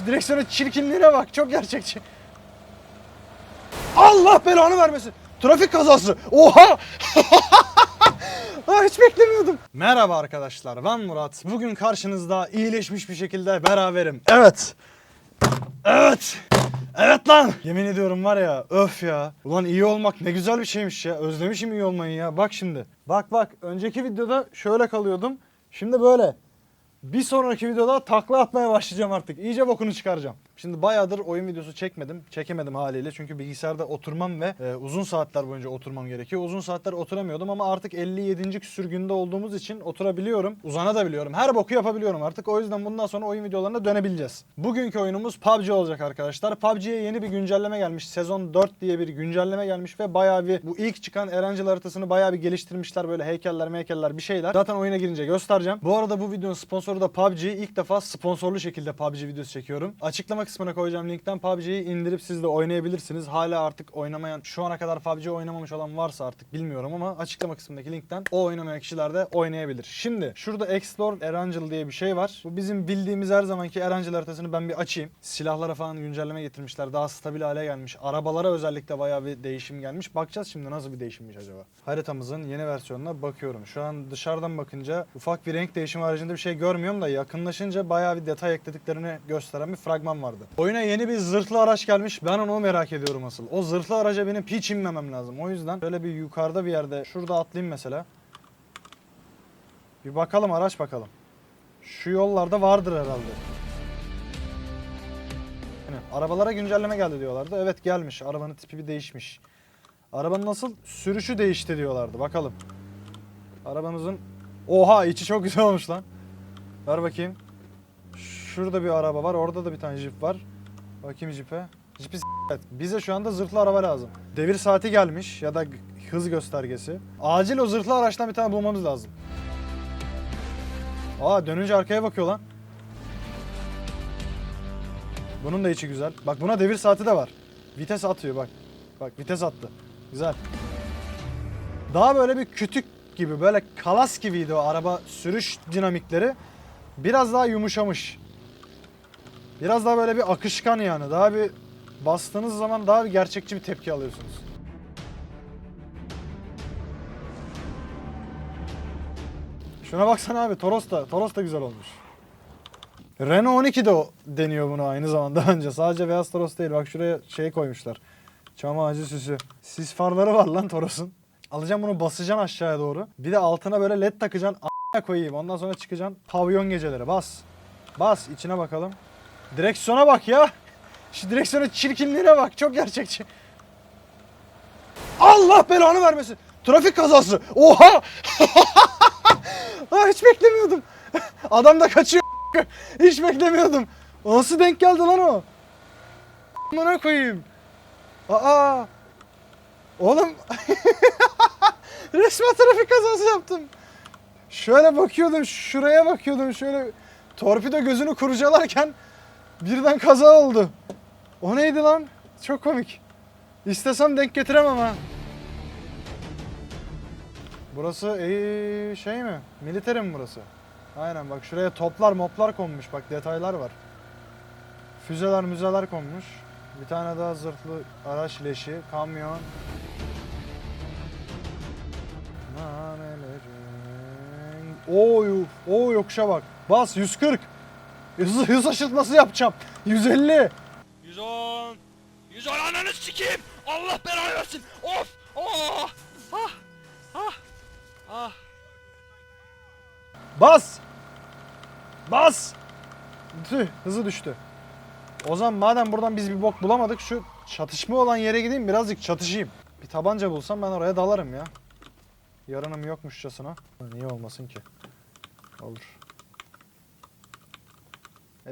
Şu direksiyonun çirkinliğine bak. Çok gerçekçi. Allah belanı vermesin. Trafik kazası. Oha! Aa, hiç beklemiyordum. Merhaba arkadaşlar ben Murat. Bugün karşınızda iyileşmiş bir şekilde beraberim. Evet. Evet. Evet lan. Yemin ediyorum var ya öf ya. Ulan iyi olmak ne güzel bir şeymiş ya. Özlemişim iyi olmayı ya. Bak şimdi. Bak bak önceki videoda şöyle kalıyordum. Şimdi böyle. Bir sonraki videoda takla atmaya başlayacağım artık. İyice bokunu çıkaracağım. Şimdi bayağıdır oyun videosu çekmedim. Çekemedim haliyle çünkü bilgisayarda oturmam ve e, uzun saatler boyunca oturmam gerekiyor. Uzun saatler oturamıyordum ama artık 57. küsür günde olduğumuz için oturabiliyorum. Uzana da biliyorum. Her boku yapabiliyorum artık. O yüzden bundan sonra oyun videolarına dönebileceğiz. Bugünkü oyunumuz PUBG olacak arkadaşlar. PUBG'ye yeni bir güncelleme gelmiş. Sezon 4 diye bir güncelleme gelmiş ve bayağı bir bu ilk çıkan Erangel haritasını bayağı bir geliştirmişler. Böyle heykeller meykeller bir şeyler. Zaten oyuna girince göstereceğim. Bu arada bu videonun sponsoru da PUBG. İlk defa sponsorlu şekilde PUBG videosu çekiyorum. Açıklama kısmına koyacağım linkten PUBG'yi indirip siz de oynayabilirsiniz. Hala artık oynamayan, şu ana kadar PUBG oynamamış olan varsa artık bilmiyorum ama açıklama kısmındaki linkten o oynamayan kişiler de oynayabilir. Şimdi şurada Explore Erangel diye bir şey var. Bu bizim bildiğimiz her zamanki Erangel haritasını ben bir açayım. Silahlara falan güncelleme getirmişler. Daha stabil hale gelmiş. Arabalara özellikle bayağı bir değişim gelmiş. Bakacağız şimdi nasıl bir değişimmiş acaba. Haritamızın yeni versiyonuna bakıyorum. Şu an dışarıdan bakınca ufak bir renk değişimi haricinde bir şey görmüyorum da yakınlaşınca bayağı bir detay eklediklerini gösteren bir fragman vardı. Oyuna yeni bir zırhlı araç gelmiş. Ben onu merak ediyorum asıl. O zırhlı araca benim hiç inmemem lazım. O yüzden şöyle bir yukarıda bir yerde şurada atlayayım mesela. Bir bakalım araç bakalım. Şu yollarda vardır herhalde. Yani arabalara güncelleme geldi diyorlardı. Evet gelmiş. Arabanın tipi bir değişmiş. Arabanın nasıl sürüşü değişti diyorlardı. Bakalım. Arabamızın Oha içi çok güzel olmuş lan. Ver bakayım. Şurada bir araba var. Orada da bir tane jip var. Bakayım jipe. Jipi s- evet. Bize şu anda zırhlı araba lazım. Devir saati gelmiş ya da hız göstergesi. Acil o zırhlı araçtan bir tane bulmamız lazım. Aa dönünce arkaya bakıyor lan. Bunun da içi güzel. Bak buna devir saati de var. Vites atıyor bak. Bak vites attı. Güzel. Daha böyle bir kütük gibi böyle kalas gibiydi o araba sürüş dinamikleri. Biraz daha yumuşamış. Biraz daha böyle bir akışkan yani. Daha bir bastığınız zaman daha bir gerçekçi bir tepki alıyorsunuz. Şuna baksana abi Toros da, Toros da güzel olmuş. Renault 12 de deniyor bunu aynı zamanda önce. Sadece beyaz Toros değil. Bak şuraya şey koymuşlar. Çam ağacı süsü. Sis farları var lan Toros'un. Alacağım bunu basacaksın aşağıya doğru. Bir de altına böyle led takacaksın. A**a koyayım. Ondan sonra çıkacaksın. Pavyon geceleri. Bas. Bas içine bakalım. Direksiyona bak ya. Şu direksiyonun çirkinliğine bak. Çok gerçekçi. Allah belanı vermesin. Trafik kazası. Oha. Aa, hiç beklemiyordum. Adam da kaçıyor. hiç beklemiyordum. Nasıl denk geldi lan o? Buna koyayım. Aa. Oğlum. Resmen trafik kazası yaptım. Şöyle bakıyordum, şuraya bakıyordum, şöyle torpido gözünü kurcalarken birden kaza oldu. O neydi lan? Çok komik. İstesem denk getiremem ha. Burası ee, şey mi? Militer mi burası? Aynen bak şuraya toplar moplar konmuş bak detaylar var. Füzeler müzeler konmuş. Bir tane daha zırhlı araç leşi, kamyon. Nanelerin... Oy, o yokuşa bak. Bas 140. Hız, hız aşırtması yapacağım. 150. 110 110 ananı sikeyim Allah belanı versin of oh ah ah ah Bas. Bas. Tüh, hızı düştü. O zaman madem buradan biz bir bok bulamadık şu çatışma olan yere gideyim birazcık çatışayım. Bir tabanca bulsam ben oraya dalarım ya. Yarınım yokmuşçasına. Niye olmasın ki? Olur.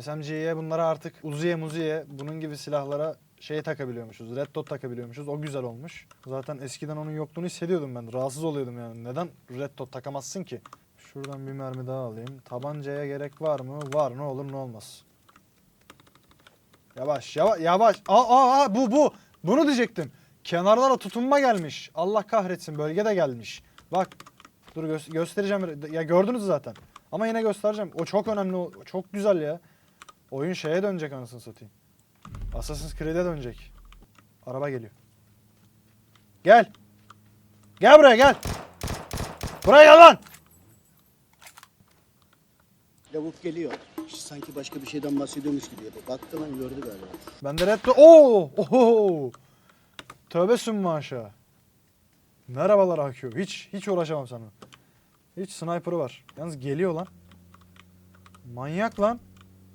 SMG'ye bunlara artık Uzi'ye muziye bunun gibi silahlara şey takabiliyormuşuz. Red dot takabiliyormuşuz. O güzel olmuş. Zaten eskiden onun yokluğunu hissediyordum ben. Rahatsız oluyordum yani. Neden red dot takamazsın ki? Şuradan bir mermi daha alayım. Tabancaya gerek var mı? Var. Ne olur ne olmaz. Yavaş yavaş yavaş. Aa, aa, aa bu bu. Bunu diyecektim. Kenarlara tutunma gelmiş. Allah kahretsin bölge de gelmiş. Bak. Dur gö- göstereceğim. Ya gördünüz zaten. Ama yine göstereceğim. O çok önemli. o- Çok güzel ya. Oyun şeye dönecek anasını satayım. Assassin's Creed'e dönecek. Araba geliyor. Gel. Gel buraya gel. Buraya gel lan. Lavuk geliyor. Sanki başka bir şeyden bahsediyormuş gibi yapıyor. Baktı lan gördü galiba. Ben de red Oo! Oho! Tövbe sümme aşağı. Merhabalar Akıyor. Hiç hiç uğraşamam sana. Hiç sniper'ı var. Yalnız geliyor lan. Manyak lan.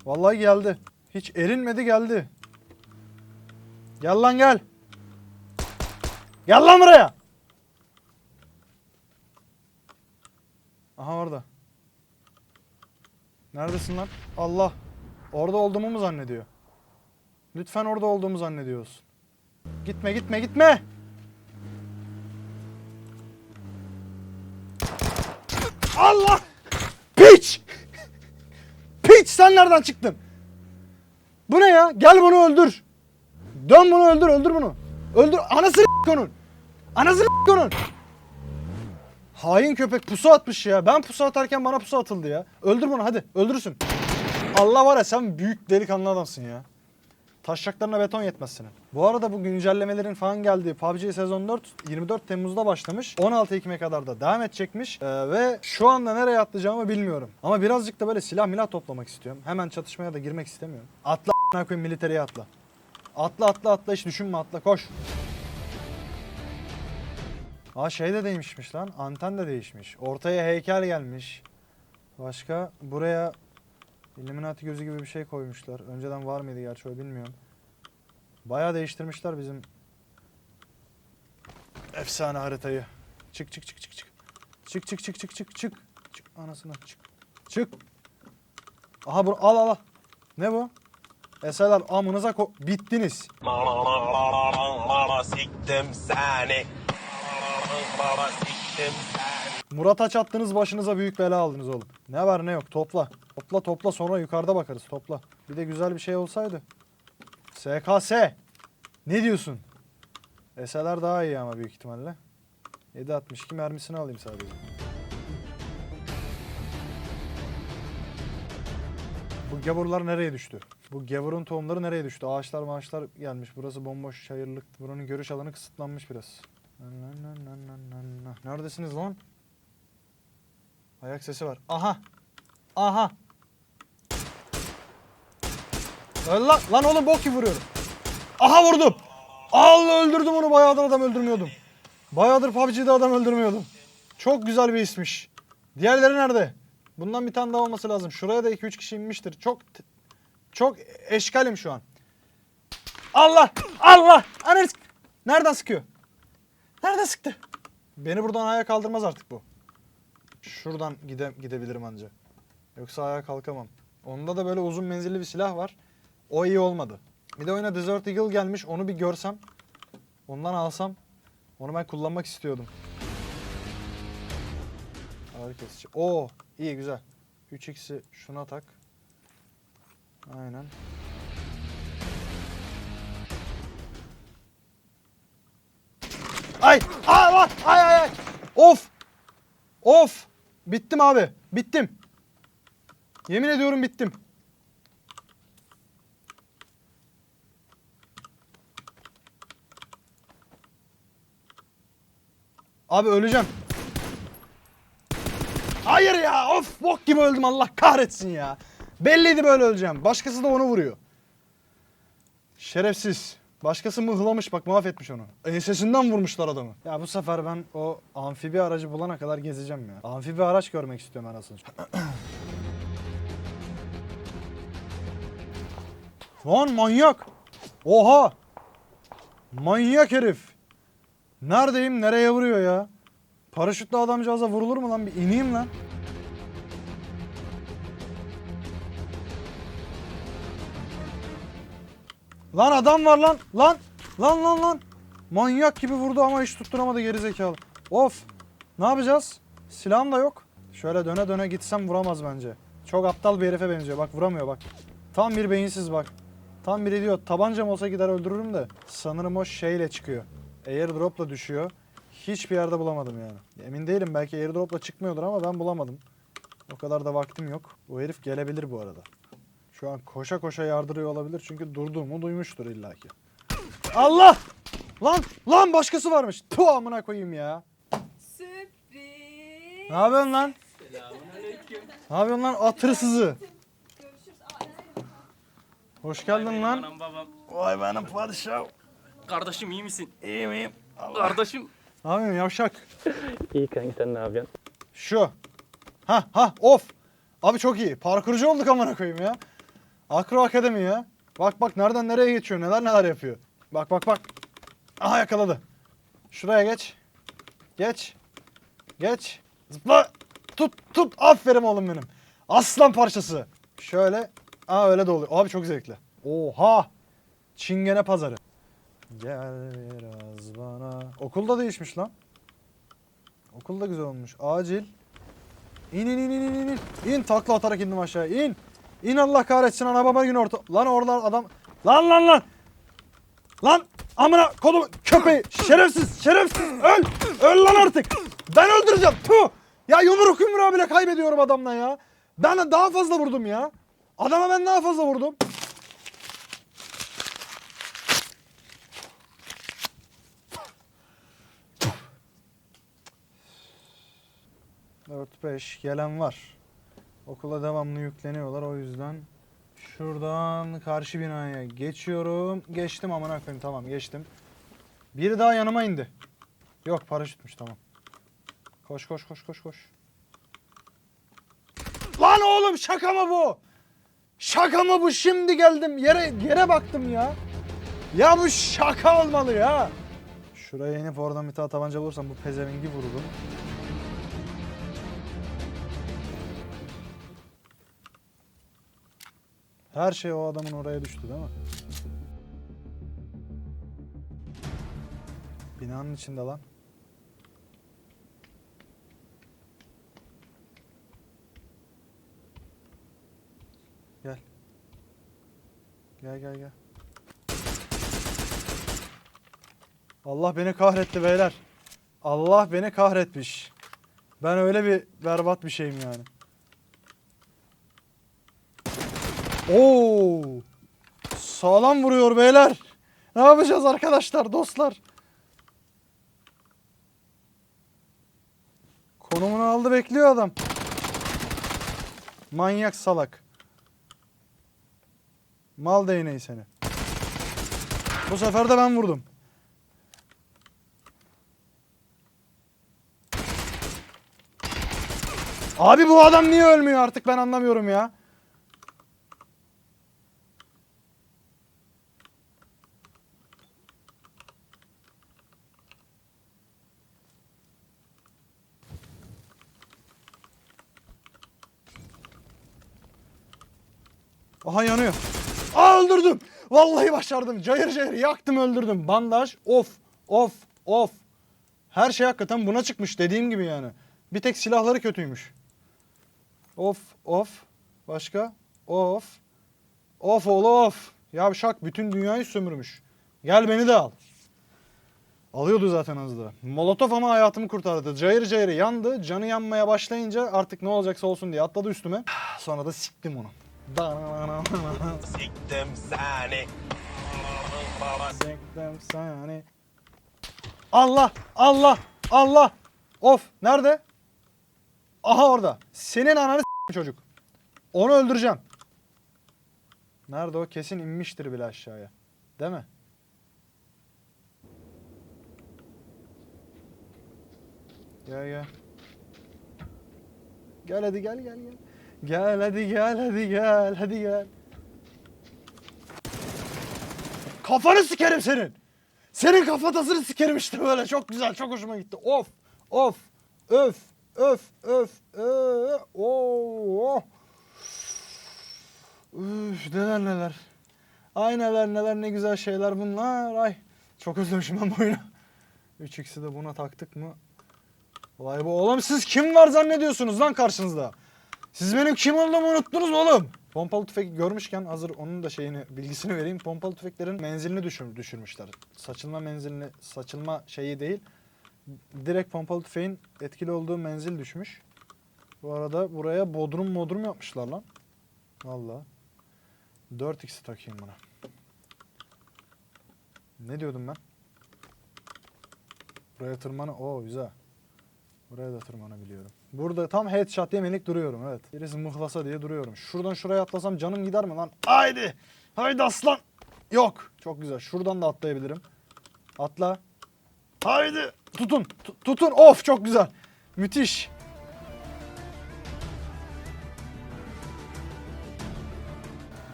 Vallahi geldi. Hiç erinmedi geldi. Gel lan gel. Gel lan buraya. Aha orada. Neredesin lan? Allah. Orada olduğumu mu zannediyor? Lütfen orada olduğumu zannediyorsun. Gitme gitme gitme. Nereden çıktın? Bu ne ya? Gel bunu öldür. Dön bunu öldür öldür bunu. Öldür anasını onun. Anasını onun. Hain köpek pusu atmış ya. Ben pusu atarken bana pusu atıldı ya. Öldür bunu hadi öldürürsün. Allah var ya sen büyük delikanlı adamsın ya. Taşacaklarına beton yetmez senin. Bu arada bu güncellemelerin falan geldiği PUBG sezon 4 24 Temmuz'da başlamış. 16 Ekim'e kadar da devam edecekmiş. Ee, ve şu anda nereye atlayacağımı bilmiyorum. Ama birazcık da böyle silah milah toplamak istiyorum. Hemen çatışmaya da girmek istemiyorum. Atla a**ına koyayım militeriye atla. Atla atla atla hiç düşünme atla koş. Aa şey de değişmiş lan. Anten de değişmiş. Ortaya heykel gelmiş. Başka buraya Illuminati gözü gibi bir şey koymuşlar. Önceden var mıydı gerçi o bilmiyorum. Bayağı değiştirmişler bizim efsane haritayı. Çık çık çık çık çık. Çık çık çık çık çık çık. Çık anasını çık. Çık. Aha bu al al al. Ne bu? Eserler amınıza ko bittiniz. Siktim seni. Murat aç attınız başınıza büyük bela aldınız oğlum. Ne var ne yok topla. Topla topla sonra yukarıda bakarız topla. Bir de güzel bir şey olsaydı. SKS. Ne diyorsun? SLR daha iyi ama büyük ihtimalle. 7.62 mermisini alayım sadece. Bu gavurlar nereye düştü? Bu gavurun tohumları nereye düştü? Ağaçlar maaşlar gelmiş. Burası bomboş çayırlık. Buranın görüş alanı kısıtlanmış biraz. Neredesiniz lan? Ayak sesi var. Aha. Aha. Öl lan. Lan oğlum bok gibi vuruyorum. Aha vurdum. Allah öldürdüm onu. Bayağıdır adam öldürmüyordum. Bayağıdır PUBG'de adam öldürmüyordum. Çok güzel bir ismiş. Diğerleri nerede? Bundan bir tane daha olması lazım. Şuraya da 2-3 kişi inmiştir. Çok çok eşkalim şu an. Allah! Allah! Sık- Nereden sıkıyor? Nereden sıktı? Beni buradan ayağa kaldırmaz artık bu. Şuradan gide gidebilirim anca. Yoksa ayağa kalkamam. Onda da böyle uzun menzilli bir silah var. O iyi olmadı. Bir de oyuna Desert Eagle gelmiş. Onu bir görsem. Ondan alsam. Onu ben kullanmak istiyordum. Ağrı kesici. Oo, iyi güzel. 3x'i şuna tak. Aynen. Ay! Ay! Ay! Ay! ay. Of! Of! Bittim abi. Bittim. Yemin ediyorum bittim. Abi öleceğim. Hayır ya of bok gibi öldüm Allah kahretsin ya. Belliydi böyle öleceğim. Başkası da onu vuruyor. Şerefsiz. Başkası mıhlamış bak mahvetmiş onu. Ensesinden vurmuşlar adamı. Ya bu sefer ben o amfibi aracı bulana kadar gezeceğim ya. Amfibi araç görmek istiyorum anasını. Lan manyak. Oha. Manyak herif. Neredeyim nereye vuruyor ya? Paraşütle adamcağıza vurulur mu lan? Bir ineyim lan. Lan adam var lan. Lan. Lan lan lan. Manyak gibi vurdu ama hiç tutturamadı geri zekalı. Of. Ne yapacağız? Silahım da yok. Şöyle döne döne gitsem vuramaz bence. Çok aptal bir herife benziyor. Bak vuramıyor bak. Tam bir beyinsiz bak. Tam bir idiot. Tabancam olsa gider öldürürüm de. Sanırım o şeyle çıkıyor. Airdrop'la düşüyor. Hiçbir yerde bulamadım yani. Emin değilim belki airdrop'la çıkmıyordur ama ben bulamadım. O kadar da vaktim yok. O herif gelebilir bu arada. Şu an koşa koşa yardırıyor olabilir çünkü durduğumu duymuştur illaki. Allah! Lan lan başkası varmış. Tu amına koyayım ya. Sürpriz. Ne yapıyorsun lan? Ne yapıyorsun lan at hırsızı? Görüşürüz. Aa, evet. Hoş geldin lan. Anam babam. Vay benim padişahım. Kardeşim iyi misin? İyi miyim? Kardeşim. Ne yapıyorsun yavşak? İyi kanka sen ne yapıyorsun? Şu. Ha ha of. Abi çok iyi. Parkurcu olduk amına koyayım ya. Akro Akademi ya. Bak bak nereden nereye geçiyor. Neler neler yapıyor. Bak bak bak. Aha yakaladı. Şuraya geç. Geç. Geç. Zıpla. Tut tut. Aferin oğlum benim. Aslan parçası. Şöyle. Aa öyle de oluyor. Abi çok zevkli. Oha. Çingene pazarı. Gel biraz bana. Okulda değişmiş lan. Okulda güzel olmuş. Acil. İn in in in in in. İn takla atarak indim aşağıya. İn. İn Allah kahretsin ana baba gün orta. Lan orada adam. Lan lan lan. Lan amına kodum köpeği. Şerefsiz şerefsiz. Öl. Öl lan artık. Ben öldüreceğim. Tuh. Ya yumruk yumruğa bile kaybediyorum adamla ya. Ben daha fazla vurdum ya. Adama ben daha fazla vurdum. Dört beş gelen var. Okula devamlı yükleniyorlar o yüzden. Şuradan karşı binaya geçiyorum. Geçtim amına koyayım tamam geçtim. Biri daha yanıma indi. Yok paraşütmüş tamam. Koş koş koş koş koş. Lan oğlum şaka mı bu? Şaka mı bu? Şimdi geldim yere yere baktım ya. Ya bu şaka olmalı ya. Şuraya inip oradan bir tane tabanca bulursam bu pezevengi vururum. Her şey o adamın oraya düştü değil mi? Binanın içinde lan. Gel gel gel. Allah beni kahretti beyler. Allah beni kahretmiş. Ben öyle bir berbat bir şeyim yani. Oo! Sağlam vuruyor beyler. Ne yapacağız arkadaşlar, dostlar? Konumunu aldı bekliyor adam. Manyak salak. Mal değneği seni. Bu sefer de ben vurdum. Abi bu adam niye ölmüyor artık ben anlamıyorum ya. Aha yanıyor. Öldürdüm. Vallahi başardım. Cayır cayır yaktım öldürdüm. Bandaj of of of. Her şey hakikaten buna çıkmış dediğim gibi yani. Bir tek silahları kötüymüş. Of of. Başka? Of. Of oğlu of. Yavşak bütün dünyayı sömürmüş. Gel beni de al. Alıyordu zaten az da. Molotov ama hayatımı kurtardı. Cayır cayır yandı. Canı yanmaya başlayınca artık ne olacaksa olsun diye atladı üstüme. Sonra da siktim onu. Siktim seni. Siktim seni. Allah! Allah! Allah! Of! Nerede? Aha orada. Senin ananı çocuk. Onu öldüreceğim. Nerede o? Kesin inmiştir bile aşağıya. Değil mi? Gel gel. Gel hadi gel gel gel. Gel hadi gel hadi gel hadi gel. Kafanı sikerim senin. Senin kafatasını sikerim işte böyle. Çok güzel, çok hoşuma gitti. Of, of, öf, öf, öf, öf, oo, neler neler. Ay neler neler ne güzel şeyler bunlar. Ay çok özlemişim ben bu oyunu. 3x'i de buna taktık mı? Vay bu oğlum siz kim var zannediyorsunuz lan karşınızda? Siz benim kim olduğumu unuttunuz oğlum? Pompalı tüfek görmüşken hazır onun da şeyini bilgisini vereyim. Pompalı tüfeklerin menzilini düşür, düşürmüşler. Saçılma menzilini saçılma şeyi değil. Direkt pompalı tüfeğin etkili olduğu menzil düşmüş. Bu arada buraya bodrum modrum yapmışlar lan. Vallahi. 4x'i takayım buna. Ne diyordum ben? Buraya tırmanı... Oo güzel. Buraya da tırmanabiliyorum. Burada tam headshot yemelik duruyorum evet. Birisi mıhlasa diye duruyorum. Şuradan şuraya atlasam canım gider mi lan? Haydi! Haydi aslan! Yok. Çok güzel. Şuradan da atlayabilirim. Atla. Haydi! Tutun! tu- tutun! Of çok güzel. Müthiş.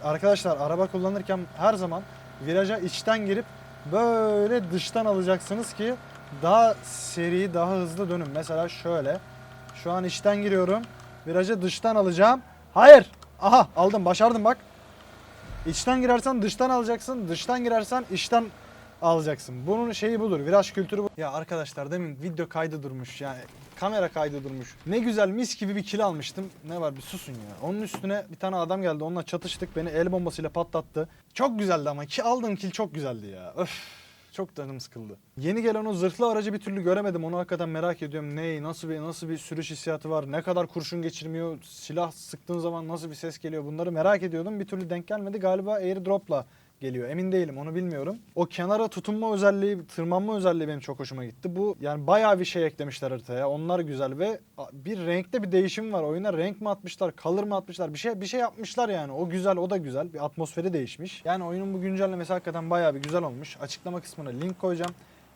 Arkadaşlar araba kullanırken her zaman viraja içten girip böyle dıştan alacaksınız ki daha seri, daha hızlı dönün. Mesela şöyle. Şu an içten giriyorum. Viraja dıştan alacağım. Hayır. Aha aldım başardım bak. İçten girersen dıştan alacaksın. Dıştan girersen içten alacaksın. Bunun şeyi budur. Viraj kültürü bu. Ya arkadaşlar demin video kaydı durmuş. Yani kamera kaydı durmuş. Ne güzel mis gibi bir kill almıştım. Ne var bir susun ya. Onun üstüne bir tane adam geldi. Onunla çatıştık. Beni el bombasıyla patlattı. Çok güzeldi ama ki aldığım kill çok güzeldi ya. Öf. Çok canım sıkıldı. Yeni gelen o zırhlı aracı bir türlü göremedim. Onu hakikaten merak ediyorum. Ne, nasıl bir nasıl bir sürüş hissiyatı var? Ne kadar kurşun geçirmiyor? Silah sıktığın zaman nasıl bir ses geliyor? Bunları merak ediyordum. Bir türlü denk gelmedi. Galiba airdrop'la geliyor. Emin değilim onu bilmiyorum. O kenara tutunma özelliği, tırmanma özelliği benim çok hoşuma gitti. Bu yani bayağı bir şey eklemişler haritaya. Onlar güzel ve bir renkte bir değişim var. Oyuna renk mi atmışlar, color mı atmışlar? Bir şey bir şey yapmışlar yani. O güzel, o da güzel. Bir atmosferi değişmiş. Yani oyunun bu güncellemesi hakikaten bayağı bir güzel olmuş. Açıklama kısmına link koyacağım.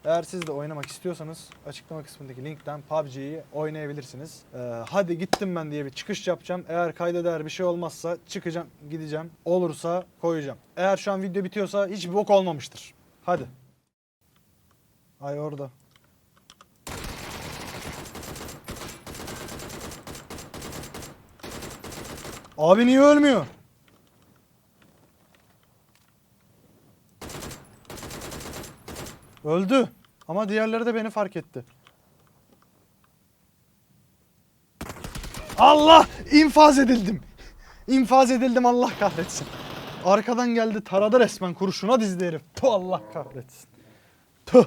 Eğer siz de oynamak istiyorsanız açıklama kısmındaki linkten PUBG'yi oynayabilirsiniz. Ee, hadi gittim ben diye bir çıkış yapacağım. Eğer kayda değer bir şey olmazsa çıkacağım, gideceğim. Olursa koyacağım. Eğer şu an video bitiyorsa hiçbir bok olmamıştır. Hadi. Ay orada. Abi niye ölmüyor? Öldü. Ama diğerleri de beni fark etti. Allah! infaz edildim. İnfaz edildim Allah kahretsin. Arkadan geldi taradı resmen kurşuna dizdi herif. Tuh Allah kahretsin. Tuh.